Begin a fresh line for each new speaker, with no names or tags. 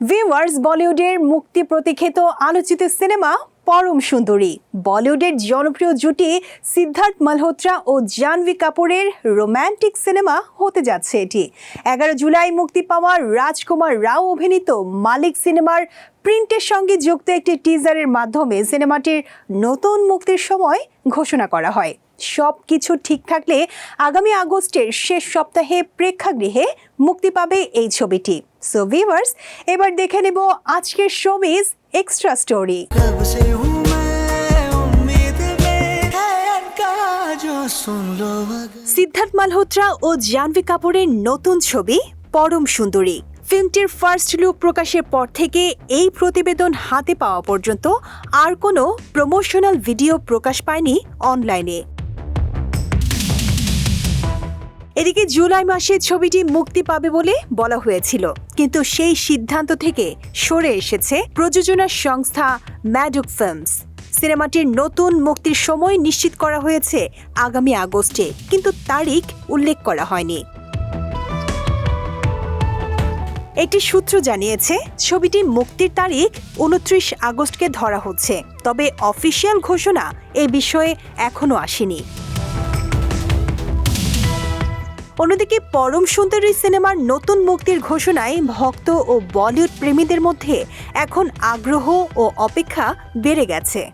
Viewers বলিউডের মুক্তি প্রতীক্ষিত আলোচিত সিনেমা পরম সুন্দরী। বলিউডের জনপ্রিয় জুটি সিদ্ধার্থ মালহোত্রা ও জাহ্নবী কাপুরের রোমান্টিক সিনেমা হতে যাচ্ছে এটি। এগারো জুলাই মুক্তি পাওয়া রাজকুমার রাও অভিনীত মালিক সিনেমার প্রিন্টের সঙ্গে যুক্ত একটি টিজারের মাধ্যমে সিনেমাটির নতুন মুক্তির সময় ঘোষণা করা হয়। সব কিছু ঠিক থাকলে আগামী আগস্টের শেষ সপ্তাহে প্রেক্ষাগৃহে মুক্তি পাবে এই ছবিটি। সো ভিভার্স এবার দেখে নেব আজকের showbiz extra story Siddharth Malhotra ও জাহ্নবী কাপুরের নতুন ছবি পরম সুন্দরী। ফিল্মটির ফার্স্ট লুক প্রকাশের পর থেকে এই প্রতিবেদন হাতে পাওয়া পর্যন্ত আর কোনো প্রমোশনাল ভিডিও প্রকাশ পায়নি অনলাইনে এদিকে জুলাই মাসে ছবিটি মুক্তি পাবে বলে বলা হয়েছিল। কিন্তু সেই সিদ্ধান্ত থেকে সরে এসেছে প্রযোজনা সংস্থা ম্যাডুক ফিল্মস সিনেমাটির নতুন মুক্তির সময় নিশ্চিত করা হয়েছে আগামী আগস্টে, কিন্তু তারিখ উল্লেখ করা হয়নি। একটি সূত্র জানিয়েছে, ছবিটি মুক্তির তারিখ উনত্রিশ আগস্টকে ধরা হচ্ছে, তবে অফিসিয়াল ঘোষণা এ বিষয়ে এখনও আসেনি। অন্যদিকে পরম সুন্দরী সিনেমার নতুন মুক্তির ঘোষণায় ভক্ত ও বলিউড প্রেমীদের মধ্যে এখন আগ্রহ ও অপেক্ষা বেড়ে গেছে।